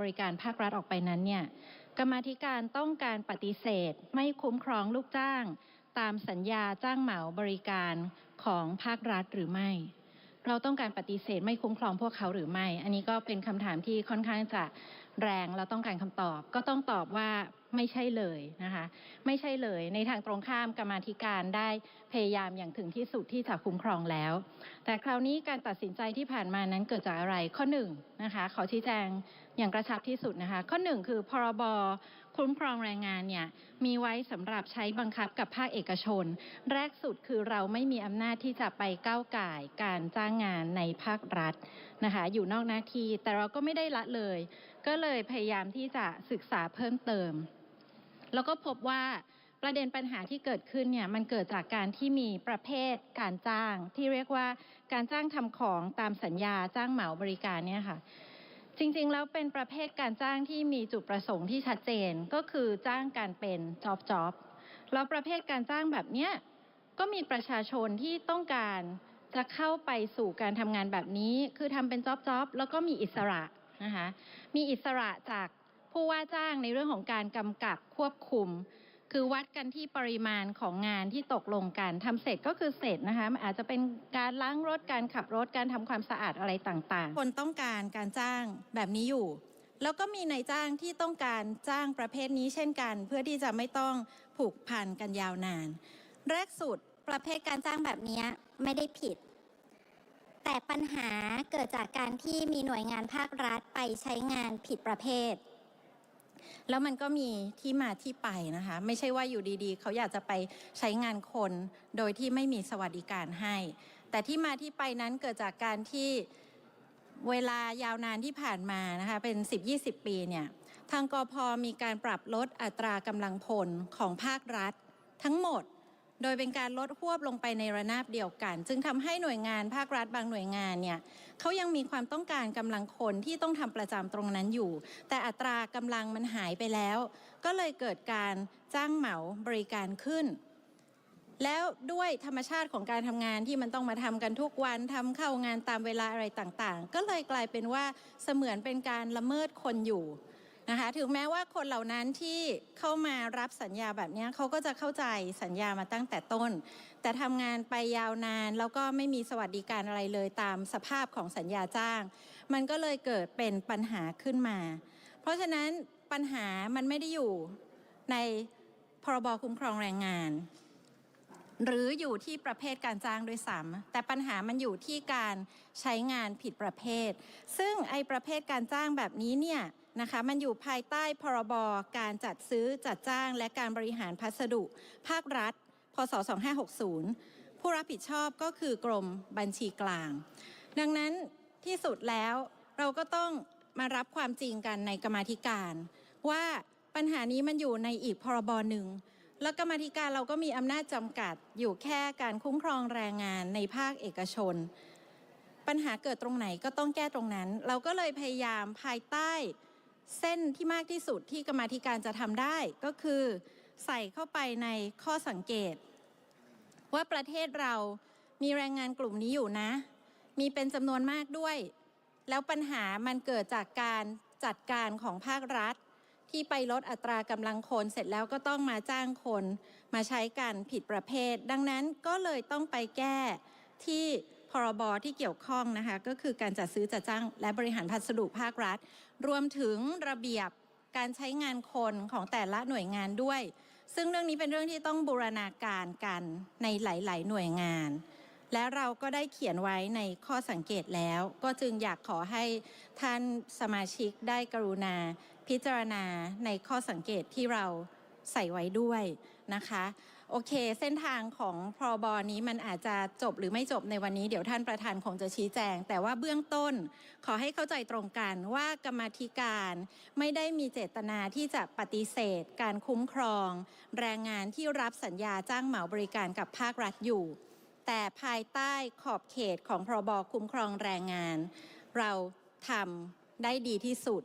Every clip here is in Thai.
บริการภาครัฐออกไปนั้นเนี่ยกรรมธิการต้องการปฏิเสธ ไม่คุ้มครองลูกจ้าง ตามสัญญาจ้างเหมาบริการของภาครัฐหรือไม่ เราต้องการปฏิเสธไม่คุ้มครองพวกเขาหรือไม่ อันนี้ก็เป็นคำถามที่ค่อนข้างจะแรงเราต้องการคำตอบ ก็ต้องตอบว่าไม่ใช่เลยนะคะไม่ใช่เลยในทางตรงข้ามกรรมาธิการได้พยายามอย่างถึงที่สุดที่จะคุ้มครองแล้ว แต่คราวนี้การตัดสินใจที่ผ่านมานั้นเกิดจากอะไรข้อหนึ่งนะคะขอชี้แจง อย่างกระชับที่สุดนะคะ ข้อหนึ่งคือพรบคุ้มครองแรงงานเนี่ยมีไว้สำหรับใช้บังคับกับภาคเอกชน แรกสุดคือเราไม่มีอำนาจที่จะไปก้าวไก่การจ้างงานในภาครัฐนะคะอยู่นอกหน้าที่แต่เราก็ไม่ได้ละเลย ก็เลยพยายามที่จะศึกษาเพิ่มเติม แล้วก็พบว่าประเด็นปัญหาที่เกิดขึ้นเนี่ยมันเกิดจากการที่มีประเภทการจ้าง ที่เรียกว่าการจ้างทำของตามสัญญาจ้างเหมาบริการเนี่ยค่ะ จริงๆ แล้วเป็นประเภทการจ้างที่มีจุดประสงค์ที่ชัดเจนก็คือจ้างการเป็นจ็อบจ็อบแล้วประเภทการจ้างแบบเนี้ยก็มีประชาชนที่ต้องการจะเข้าไปสู่การทำงานแบบนี้ คือทำเป็นจ็อบจ็อบแล้วก็มีอิสระนะคะมีอิสระจากผู้ว่าจ้างในเรื่องของการกำกับควบคุม คือวัดกันที่ปริมาณของงานที่ตกลงกันทำเสร็จก็คือเสร็จนะคะมันอาจจะเป็นการล้างรถการขับรถการทำความสะอาดอะไรต่างๆ คนต้องการการจ้างแบบนี้อยู่ แล้วก็มีนายจ้างที่ต้องการจ้างประเภทนี้เช่นกัน เพื่อที่จะไม่ต้องผูกพันกันยาวนาน แรกสุดประเภทการจ้างแบบนี้ไม่ได้ผิด แต่ปัญหาเกิดจากการที่มีหน่วยงานภาครัฐไปใช้งานผิดประเภท แล้วมันก็มีที่มาที่ไปนะคะ ไม่ใช่ว่าอยู่ดีๆ เขาอยากจะไปใช้งานคนโดยที่ไม่มีสวัสดิการให้ แต่ที่มาที่ไปนั้นเกิดจากการที่เวลายาวนานที่ผ่านมานะคะเป็น 10-20 ปีเนี่ยทางกอพมีการปรับลดอัตรากำลังพลของภาครัฐ ทั้งหมดโดยเป็นการลดหวบลงไปในระนาบเดียวกัน จึงทำให้หน่วยงานภาครัฐบางหน่วยงานเนี่ย เขายังมีความต้องการกำลังคนที่ต้องทำประจำตรงนั้นอยู่ แต่อัตรากำลังมันหายไปแล้ว ก็เลยเกิดการจ้างเหมาบริการขึ้น แล้วด้วยธรรมชาติของการทำงานที่มันต้องมาทำกันทุกวันทำเข้างานตามเวลาอะไรต่างๆ ก็เลยกลายเป็นว่าเสมือนเป็นการละเมิดคนอยู่นะคะถึงแม้ว่าคนเหล่านั้นที่เข้ามารับสัญญาแบบนี้เขาก็จะเข้าใจสัญญามาตั้งแต่ต้น แต่ทำงานไปยาวนานแล้วก็ไม่มีสวัสดิการอะไรเลยตามสภาพของสัญญาจ้าง มันก็เลยเกิดเป็นปัญหาขึ้นมา เพราะฉะนั้นปัญหามันไม่ได้อยู่ในพรบคุ้มครองแรงงาน หรืออยู่ที่ประเภทการจ้างด้วยซ้ำแต่ปัญหามันอยู่ที่การใช้งานผิดประเภท ซึ่งไอประเภทการจ้างแบบนี้เนี่ยนะคะมันอยู่ภายใต้พรบการจัดซื้อจัดจ้างและการบริหารพัสดุ ภาครัฐ พศ 2560 ผู้รับผิดชอบก็คือกรมบัญชีกลาง ดังนั้นที่สุดแล้วเราก็ต้องมารับความจริงกันในกรรมธิการ ว่าปัญหานี้มันอยู่ในอีกพรบหนึ่งแล้วกรรมธิการเราก็มีอำนาจจำกัดอยู่แค่การคุ้มครองแรงงานในภาคเอกชน ปัญหาเกิดตรงไหนก็ต้องแก้ตรงนั้น เราก็เลยพยายามภายใต้ เส้นที่มากที่สุดที่กรรมธิการจะทำได้ก็คือ ใส่เข้าไปในข้อสังเกต ว่าประเทศเรามีแรงงานกลุ่มนี้อยู่นะ มีเป็นจำนวนมากด้วย แล้วปัญหามันเกิดจากการจัดการของภาครัฐ ที่ไปลดอัตรากำลังคนเสร็จแล้วก็ต้องมาจ้างคน มาใช้กันผิดประเภท ดังนั้นก็เลยต้องไปแก้ที่พรบที่เกี่ยวข้องนะคะก็คือการจัดซื้อจัดจ้าง และบริหารพัสดุภาครัฐ รวมถึงระเบียบการใช้งานคนของแต่ละหน่วยงานด้วย ซึ่งเรื่องนี้เป็นเรื่องที่ต้องบูรณาการกันในหลาย ๆ หน่วยงาน และเราก็ได้เขียนไว้ในข้อสังเกตแล้ว ก็จึงอยากขอให้ท่านสมาชิกได้กรุณา พิจารณาในข้อสังเกตที่เราใส่ไว้ด้วยนะคะ โอเค เส้นทางของพรบนี้มันอาจจะจบหรือไม่จบในวันนี้เดี๋ยวท่านประธานคงจะชี้แจง แต่ว่าเบื้องต้นขอให้เข้าใจตรงกันว่ากรรมธิการไม่ได้มีเจตนาที่จะปฏิเสธ การคุ้มครอง แรงงานที่รับสัญญาจ้างเหมาบริการกับภาครัฐอยู่ แต่ภายใต้ขอบเขตของพรบคุ้มครองแรงงาน เราทำได้ดีที่สุด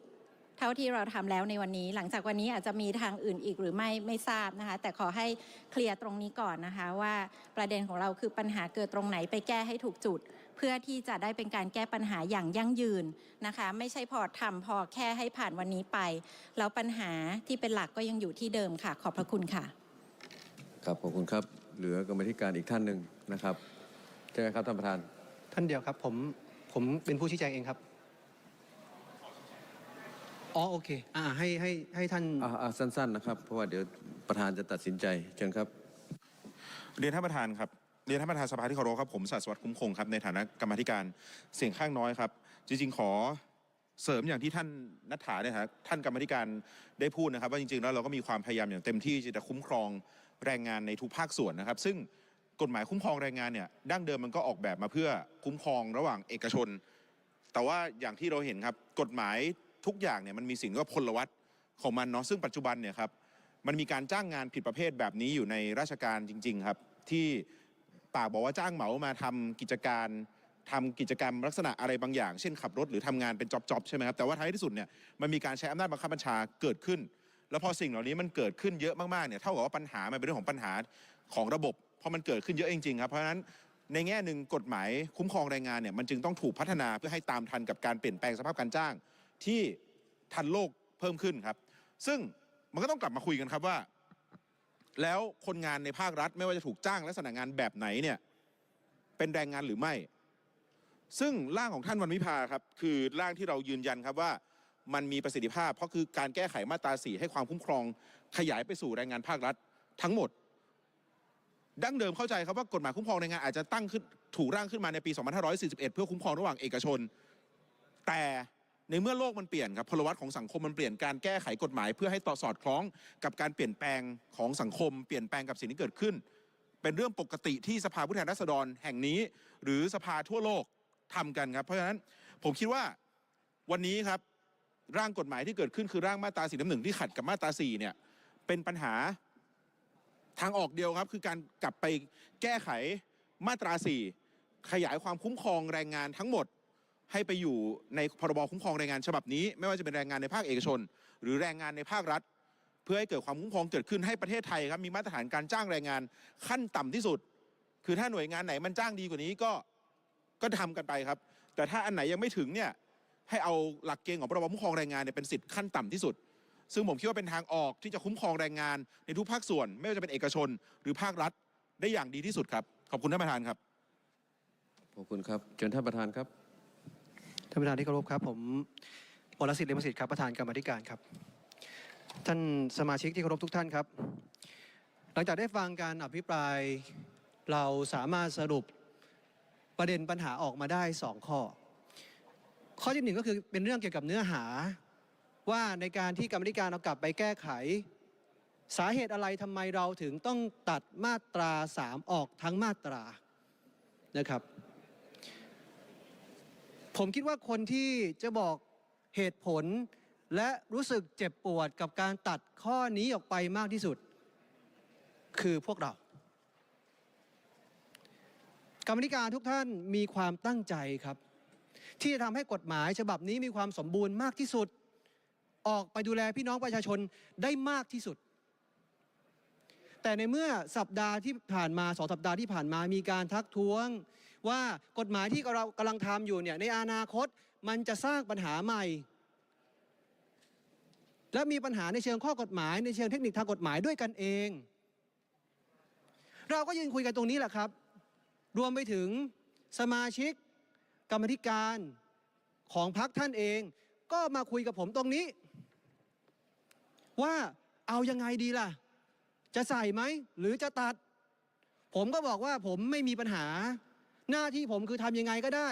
เท่าที่เราทำแล้วในวันนี้ หลังจากวันนี้อาจจะมีทางอื่นอีกหรือไม่ไม่ทราบนะคะ แต่ขอให้เคลียร์ตรงนี้ก่อนนะคะ ว่าประเด็นของเราคือปัญหาเกิดตรงไหนไปแก้ให้ถูกจุด เพื่อที่จะได้เป็นการแก้ปัญหาอย่างยั่งยืนนะคะ ไม่ใช่พอทำพอแค่ให้ผ่านวันนี้ไปแล้วปัญหาที่เป็นหลักก็ยังอยู่ที่เดิมค่ะ ขอบพระคุณค่ะ ครับขอบคุณครับ เหลือกรรมาธิการอีกท่านหนึ่งนะครับใช่ไหมครับท่านประธาน ท่านเดียวครับผมผมเป็นผู้ชี้แจงเองครับ อ๋อโอเค อ่าให้ให้ให้ท่าน อ่าอ่าสั้นๆนะครับเพราะว่าเดี๋ยวประธานจะตัดสินใจเชิญครับ เรียนท่านประธานครับ เรียนท่านประธานสภาที่เคารพครับ ผมสัสวัตคุ้มคงครับ ในฐานะกรรมาธิการเสียงข้างน้อยครับ จริงๆ ขอเสริมอย่างที่ท่านนัทธาเนี่ยครับท่านกรรมาธิการได้พูดนะครับ ว่าจริงๆ แล้วเราก็มีความพยายามอย่างเต็มที่ที่จะคุ้มครองแรงงานในทุกภาคส่วนนะครับ ซึ่งกฎหมายคุ้มครองแรงงานเนี่ยดั้งเดิมมันก็ออกแบบมาเพื่อคุ้มครองระหว่างเอกชน แต่ว่าอย่างที่เราเห็นครับกฎหมาย ทุกอย่างเนี่ยมันมีสิ่งที่ว่าพลวัตของมันเนาะซึ่งปัจจุบันเนี่ยครับมันมีการจ้างงานผิดประเภทแบบนี้อยู่ในราชการจริง ๆ ครับ ที่ปากบอกว่าจ้างเหมามาทำกิจการทำกิจกรรมลักษณะอะไรบางอย่าง เช่นขับรถหรือทำงานเป็นจ็อบๆใช่ไหมครับแต่ว่าท้ายที่สุดเนี่ยมันมีการใช้อำนาจบังคับบัญชาเกิดขึ้น แล้วพอสิ่งเหล่านี้มันเกิดขึ้นเยอะมากๆเนี่ยเท่ากับว่าปัญหามันเป็นเรื่องของปัญหาของระบบเพราะมันเกิดขึ้นเยอะจริงๆครับเพราะฉะนั้นในแง่หนึ่งกฎหมายคุ้มครองแรงงานเนี่ยมันจึงต้องถูกพัฒนาเพื่อให้ตามทันกับการเปลี่ยนแปลงสภาพการจ้าง ที่ทันโลกเพิ่มขึ้นครับ ซึ่งมันก็ต้องกลับมาคุยกันครับว่า แล้วคนงานในภาครัฐไม่ว่าจะถูกจ้างแลักษณะงานแบบไหนเนี่ยเป็นแรงงานหรือไม่ ซึ่งร่างของท่านวันวิภาครับคือร่างที่เรายืนยันครับว่ามันมีประสิทธิภาพ เพราะคือการแก้ไขมาตราสีให้ความคุ้มครอง ขยายไปสู่แรงงานภาครัฐทั้งหมด ดั้งเดิมเข้าใจครับว่ากฎหมายคุ้มครองแรงงานอาจจะตั้งขึ้นถูกร่างขึ้นมาในปี 2541 เพื่อคุ้มครองระหว่างเอกชน แต่ ในเมื่อโลกมันเปลี่ยนครับพลวัตของสังคมมันเปลี่ยนการแก้ไขกฎหมาย เพื่อให้ต่อสอดคล้องกับการเปลี่ยนแปลงของสังคม เปลี่ยนแปลงกับสิ่งที่เกิดขึ้น เป็นเรื่องปกติที่สภาผู้แทนราษฎรแห่งนี้ หรือสภาทั่วโลกทำกันครับ เพราะฉะนั้นผมคิดว่าวันนี้ครับร่างกฎหมายที่เกิดขึ้นคือร่างมาตราสีน้ำหนึ่งที่ขัดกับมาตราสี่เนี่ยเป็นปัญหาทางออกเดียวครับ คือการกลับไปแก้ไขมาตรา4ขยายความคุ้มครองแรงงานทั้งหมด ให้ไปอยู่ในพรบคุ้มครองแรงงานฉบับนี้ ไม่ว่าจะเป็นแรงงานในภาคเอกชน หรือแรงงานในภาครัฐ เพื่อให้เกิดความคุ้มครองเกิดขึ้นให้ประเทศไทยครับมีมาตรฐานการจ้างแรงงานขั้นต่ำที่สุด คือถ้าหน่วยงานไหนมันจ้างดีกว่านี้ก็ก็ทำกันไปครับ แต่ถ้าอันไหนยังไม่ถึงเนี่ยให้เอาหลักเกณฑ์ของพรบคุ้มครองแรงงานเนี่ยเป็นสิทธิ์ขั้นต่ำที่สุด ซึ่งผมคิดว่าเป็นทางออกที่จะคุ้มครองแรงงานในทุกภาคส่วน ไม่ว่าจะเป็นเอกชน หรือภาครัฐได้อย่างดีที่สุดครับ ขอบคุณท่านประธานครับ ขอบคุณครับเชิญท่านประธานครับ ท่านประธานที่เคารพครับ ผมวรสิทธิ์เลมสิทธิ์ครับประธานกรรมธิการครับ ท่านสมาชิกที่เคารพทุกท่านครับ หลังจากได้ฟังการอภิปราย เราสามารถสรุปประเด็นปัญหาออกมาได้สองข้อ ข้อที่หนึ่งก็คือเป็นเรื่องเกี่ยวกับเนื้อหาว่าในการที่กรรมธิการเอากลับไปแก้ไข สาเหตุอะไรทำไมเราถึงต้องตัดมาตราสามออกทั้งมาตรานะครับ ผมคิดว่าคนที่จะบอกเหตุผล และรู้สึกเจ็บปวดกับการตัดข้อนี้ออกไปมากที่สุด คือพวกเรากรรมธิการทุกท่านมีความตั้งใจครับ ที่จะทำให้กฎหมายฉบับนี้มีความสมบูรณ์มากที่สุด ออกไปดูแลพี่น้องประชาชนได้มากที่สุด แต่ในเมื่อสัปดาห์ที่ผ่านมาสองสัปดาห์ที่ผ่านมามีการทักท้วง ว่ากฎหมายที่เรากำลังทำอยู่เนี่ยในอนาคตมันจะสร้างปัญหาใหม่ และมีปัญหาในเชิงข้อกฎหมาย ในเชิงเทคนิคทางกฎหมายด้วยกันเอง เราก็ยืนคุยกันตรงนี้แหละครับ รวมไปถึงสมาชิก กรรมธิการของพรรคท่านเอง ก็มาคุยกับผมตรงนี้ ว่าเอายังไงดีล่ะ จะใส่ไหมหรือจะตัด ผมก็บอกว่าผมไม่มีปัญหา หน้าที่ผมคือทำยังไงก็ได้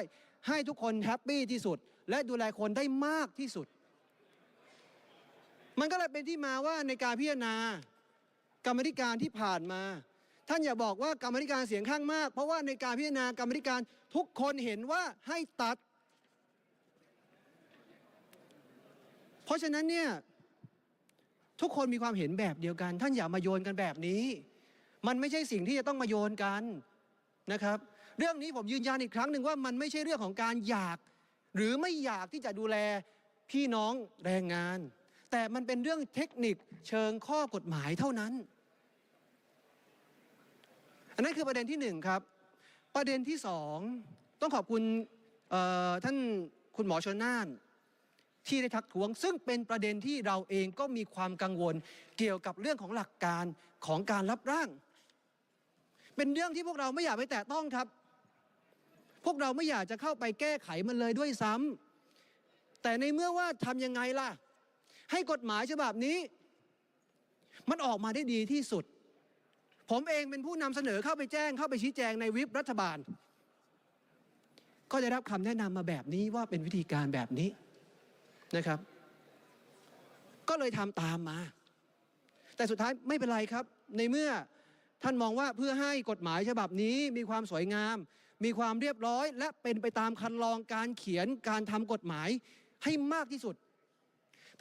ให้ทุกคนแฮปปี้ที่สุด และดูแลคนได้มากที่สุด มันก็เลยเป็นที่มาว่าในการพิจารณากรรมธิการที่ผ่านมา ท่านอย่าบอกว่ากรรมธิการเสียงข้างมาก เพราะว่าในการพิจารณากรรมธิการทุกคนเห็นว่าให้ตัด เพราะฉะนั้นเนี่ยทุกคนมีความเห็นแบบเดียวกัน ท่านอย่ามาโยนกันแบบนี้ มันไม่ใช่สิ่งที่จะต้องมาโยนกันนะครับ เรื่องนี้ผมยืนยันอีกครั้งหนึ่งว่ามันไม่ใช่เรื่องของการอยาก หรือไม่อยากที่จะดูแลพี่น้องแรงงาน แต่มันเป็นเรื่องเทคนิคเชิงข้อกฎหมายเท่านั้น อันนั้นคือประเด็นที่หนึ่งครับ ประเด็นที่สองต้องขอบคุณท่านคุณหมอชนน่านที่ได้ทักท้วง ซึ่งเป็นประเด็นที่เราเองก็มีความกังวลเกี่ยวกับเรื่องของหลักการของการรับร่าง เป็นเรื่องที่พวกเราไม่อยากไปแตะต้องครับ พวกเราไม่อยากจะเข้าไปแก้ไขมันเลยด้วยซ้ำแต่ในเมื่อว่าทำยังไงล่ะ ให้กฎหมายฉบับนี้ มันออกมาได้ดีที่สุด ผมเองเป็นผู้นำเสนอเข้าไปแจ้งเข้าไปชี้แจงในวิปรัฐบาล ก็ได้รับคำแนะนำมาแบบนี้ว่าเป็นวิธีการแบบนี้นะครับ ก็เลยทำตามมา แต่สุดท้ายไม่เป็นไรครับ ในเมื่อท่านมองว่าเพื่อให้กฎหมายฉบับนี้มีความสวยงาม มีความเรียบร้อยและเป็นไปตามคันลองการเขียนการทำกฎหมายให้มากที่สุด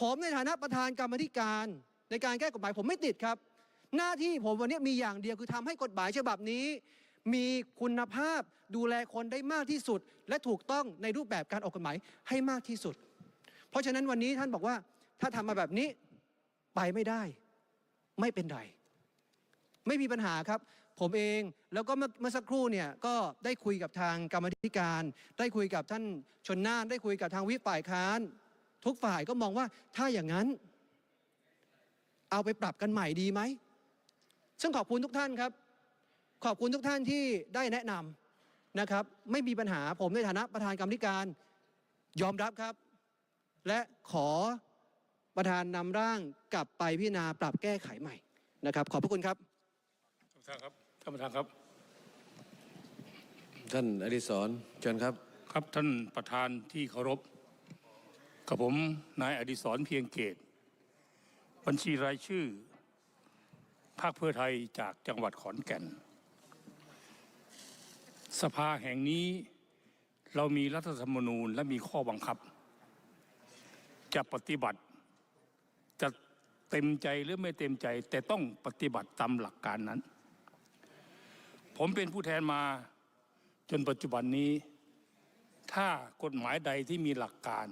ผมในฐานะประธานกรรมธิการในการแก้กฎหมายผมไม่ติดครับ หน้าที่ผมวันนี้มีอย่างเดียวคือทำให้กฎหมายฉบับนี้ มีคุณภาพดูแลคนได้มากที่สุด และถูกต้องในรูปแบบการออกกฎหมายให้มากที่สุด เพราะฉะนั้นวันนี้ท่านบอกว่าถ้าทำมาแบบนี้ไปไม่ได้ ไม่เป็นไรไม่มีปัญหาครับ ผมเองแล้วก็เมื่อสักครู่เนี่ยก็ได้คุยกับทางกรรมธิการ ได้คุยกับท่านชนน่านได้คุยกับทางวิปฝ่ายค้าน ทุกฝ่ายก็มองว่าถ้าอย่างนั้น เอาไปปรับกันใหม่ดีไหม ซึ่งขอบคุณทุกท่านครับ ขอบคุณทุกท่านที่ได้แนะนำนะครับ ไม่มีปัญหาผมในฐานะประธานกรรมธิการยอมรับครับ และขอประธานนำร่างกลับไปพิจารณาปรับแก้ไขใหม่นะครับ ขอบพระคุณครับท่านครับ ท่านประธานครับ ท่านอดิศรเชิญครับ ครับท่านประธานที่เคารพกับผมนายอดิศรเพียงเกต บัญชีรายชื่อพรรคเพื่อไทยจากจังหวัดขอนแก่น สภาแห่งนี้เรามีรัฐธรรมนูญและมีข้อบังคับ จะปฏิบัติ จะเต็มใจหรือไม่เต็มใจ แต่ต้องปฏิบัติตามหลักการนั้น ผมเป็นผู้แทนมาจนปัจจุบันนี้ ถ้ากฎหมายใดที่มีหลักการ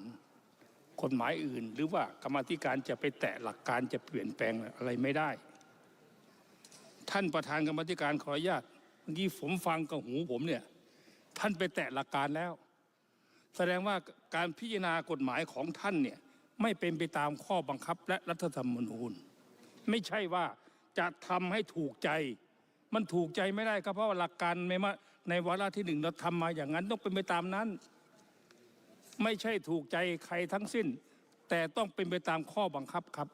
กฎหมายอื่น หรือว่ากรรมธิการจะไปแตะหลักการจะเปลี่ยนแปลงอะไรไม่ได้ ท่านประธานกรรมธิการขออนุญาตเมื่อกี้ผมฟังกับหูผมเนี่ย ท่านไปแตะหลักการแล้ว แสดงว่าการพิจารณากฎหมายของท่านเนี่ยไม่เป็นไปตามข้อบังคับและรัฐธรรมนูญ ไม่ใช่ว่าจะทำให้ถูกใจ มันถูกใจไม่ได้ครับเพราะว่าหลักการในมาในวาระที่หนึ่งเราทำมาอย่างนั้นต้องเป็นไปตามนั้น ไม่ใช่ถูกใจใครทั้งสิ้น แต่ต้องเป็นไปตามข้อบังคับครับ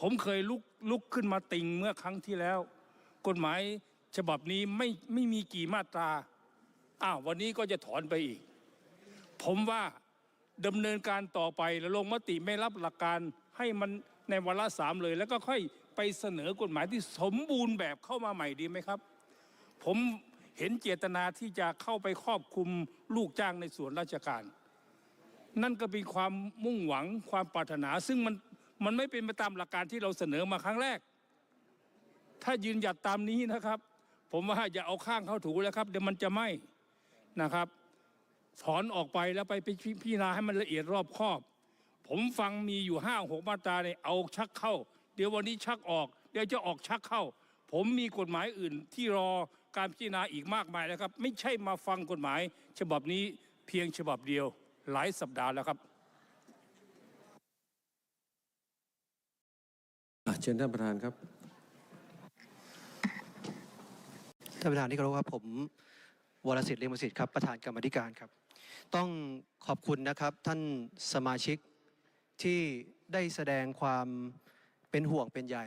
ผมเคยลุกลุกขึ้นมาติงเมื่อครั้งที่แล้ว กฎหมายฉบับนี้ไม่ไม่มีกี่มาตราอ้าววันนี้ก็จะถอนไปอีก ผมว่าดำเนินการต่อไปแล้วลงมติไม่รับหลักการให้มันในวาระสามเลย แล้วก็ค่อย ไปเสนอกฎหมายที่สมบูรณ์แบบเข้ามาใหม่ดีไหมครับ ผมเห็นเจตนาที่จะเข้าไปครอบคุมลูกจ้างในส่วนราชการ นั่นก็เป็นความมุ่งหวังความปรารถนา ซึ่งมันมันไม่เป็นไปตามหลักการที่เราเสนอมาครั้งแรก ถ้ายืนหยัดตามนี้นะครับ ผมว่าอย่าเอาข้างเข้าถูแล้วครับ เดี๋ยวมันจะไหม้นะครับ ถอนออกไปแล้วไปไปพิพิจารณาให้มันละเอียดรอบคอบ ผมฟังมีอยู่ห้าหกมาตราเนี่ยเอาชักเข้า เดี๋ยววันนี้ชักออก เดี๋ยวจะออกชักเข้า ผมมีกฎหมายอื่นที่รอการพิจารณาอีกมากมายนะครับ ไม่ใช่มาฟังกฎหมาย ฉบับนี้เพียงฉบับเดียวหลายสัปดาห์แล้วครับอะเชิญท่านประธานครับท่านประธานที่เคารพครับผมวรสิทธิ์เลียมสิทธิ์ครับประธานกรรมาธิการครับ ต้องขอบคุณนะครับท่านสมาชิกที่ได้แสดงความ เป็นห่วงเป็นใย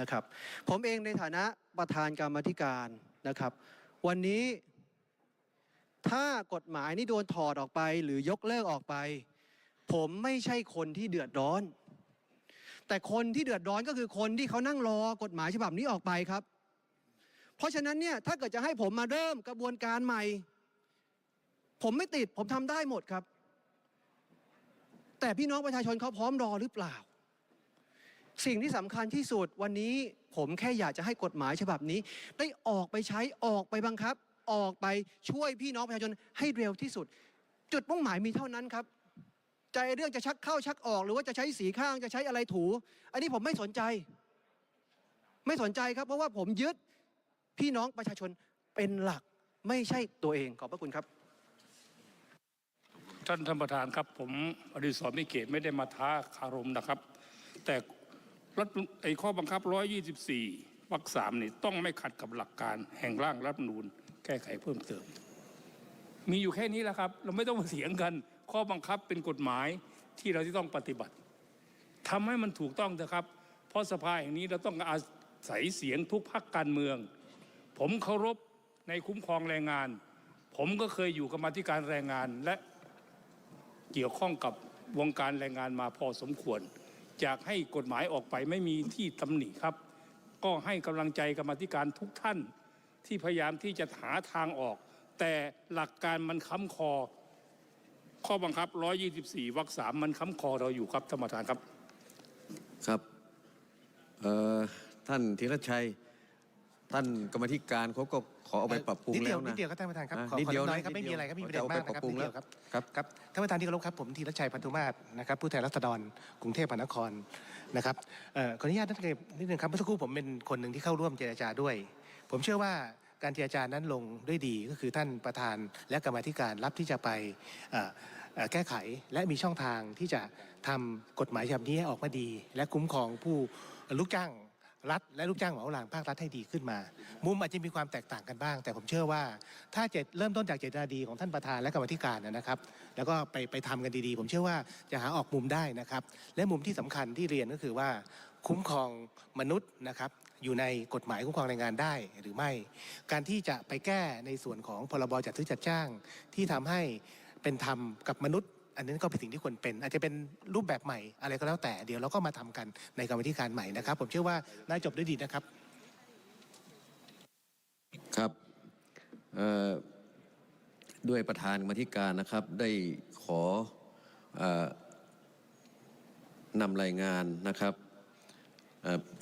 นะครับ ผมเองในฐานะประธานกรรมธิการนะครับ วันนี้ถ้ากฎหมายนี้โดนถอดออกไปหรือยกเลิกออกไป ผมไม่ใช่คนที่เดือดร้อน แต่คนที่เดือดร้อนก็คือคนที่เขานั่งรอกฎหมายฉบับนี้ออกไปครับ เพราะฉะนั้นเนี่ยถ้าเกิดจะให้ผมมาเริ่มกระบวนการใหม่ ผมไม่ติดผมทำได้หมดครับ แต่พี่น้องประชาชนเขาพร้อมรอหรือเปล่า สิ่งที่สำคัญที่สุดวันนี้ผมแค่อยากจะให้กฎหมายฉบับนี้ ได้ออกไปใช้ออกไปบังคับ ออกไปช่วยพี่น้องประชาชนให้เร็วที่สุด จุดมุ่งหมายมีเท่านั้นครับ ใจเรื่องจะชักเข้าชักออก หรือว่าจะใช้สีข้างจะใช้อะไรถู อันนี้ผมไม่สนใจ ไม่สนใจครับ เพราะว่าผมยึดพี่น้องประชาชนเป็นหลักไม่ใช่ตัวเองขอบพระคุณครับ ท่านท่านประธานครับ ผมอดิศรนิเกตไม่ได้มาท้าคารมนะครับ แต่ รัฐไอ้ข้อบังคับ 124วรรคสามนี่ต้องไม่ขัดกับหลักการแห่งร่างรัฐมนูญแก้ไขเพิ่มเติม มีอยู่แค่นี้แหละครับ เราไม่ต้องมาเถียงกัน ข้อบังคับเป็นกฎหมายที่เราจะต้องปฏิบัติทำให้มันถูกต้องเถอะครับ เพราะสภาแห่งนี้เราต้องอาศัยเสียงทุกพรรคการเมือง ผมเคารพในคุ้มครองแรงงาน ผมก็เคยอยู่กับมธิการแรงงานและเกี่ยวข้องกับวงการแรงงานมาพอสมควร อยากให้กฎหมายออกไปไม่มีที่ตำหนิครับ ก็ให้กำลังใจกรรมธิการทุกท่าน ที่พยายามที่จะหาทางออก แต่หลักการมันค้ำคอ ข้อบังคับ 124วรรคสามมันค้ำคอเราอยู่ครับท่านประธานครับครับท่านธีรชัย ท่านกรรมาธิการเขาก็ขอเอาไปปรับปรุงนิดเดีแล้ยววนินะ ดเดียวครับท่านประธานครับอะขอนิดขอเดียวน้อยนะครับไม่มีอะไรครับไม่มีประเด็จะนเอามากไปนะครับปรับปรุงนิดเดียวครับครับ ครับท่านประธานที่เคารพครับผมธีรชัยพันธุมาศนะครับผู้แทนรัษฎรกรุงเทพมหานครนะครับเอ่อขออนุญาตท่านเกนิดนึงครับเมื่อสักครู่ผมเป็นคนหนึ่งที่เข้าร่วมเจรจาด้วย ผมเชื่อว่าการเจรจานั้นลงด้วยดีก็คือท่านประธานและกรรมาธิการรับที่จะไปเอ่อเอ่อแก้ไขและมีช่องทางที่จะทำกฎหมายฉบับนี้ให้ออกมาดี และคุ้มครองผู้ลูกจ้าง รัฐและลูกจ้างเหมาลางภาครัฐให้ดีขึ้นมา มุมอาจจะมีความแตกต่างกันบ้าง แต่ผมเชื่อว่าถ้าเจเริ่มต้นจากเจตนาดีของท่านประธานและกรรมธิการนะครับ แล้วก็ไปไปทำกันดีๆ ผมเชื่อว่าจะหาออกมุมได้นะครับ และมุมที่สำคัญที่เรียนก็คือว่าคุ้มครองมนุษย์นะครับอยู่ในกฎหมายคุ้มครองแรงงานได้หรือไม่ การที่จะไปแก้ในส่วนของพรบจัดซื้อจัดจ้างที่ทำให้เป็นธรรมกับมนุษย์ อันนั้นก็เป็นสิ่งที่ควรเป็น อาจจะเป็นรูปแบบใหม่อะไรก็แล้วแต่เดี๋ยวเราก็มาทำกันในกรรมธิการใหม่นะครับ ผมเชื่อว่าน่าจบด้วยดีนะครับ ครับด้วยประธานกรรมธิการนะครับ ได้ขออ่อนำรายงานนะครับ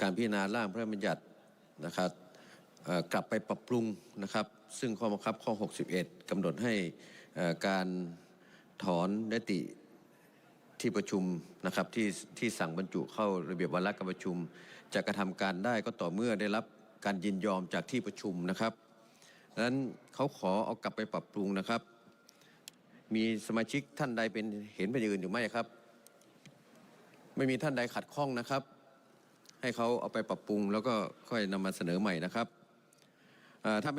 การพิจารณาร่างพระราชบัญญัตินะครับกลับไปปรับปรุงนะครับ ซึ่งข้อบังคับข้อ 61กำหนดให้การ ถอนยติที่ประชุมนะครับที่ที่สั่งบรรจุเข้าระเบียบวาระการประชุม จะกระทำการได้ก็ต่อเมื่อได้รับการยินยอมจากที่ประชุมนะครับดังนั้นเขาขอเอากลับไปปรับปรุงนะครับ มีสมาชิกท่านใดเป็นเห็นเป็นอย่างอื่นอยู่ไหมครับ ไม่มีท่านใดขัดข้องนะครับ ให้เขาเอาไปปรับปรุงแล้วก็ค่อยนำมาเสนอใหม่นะครับถ้าไม่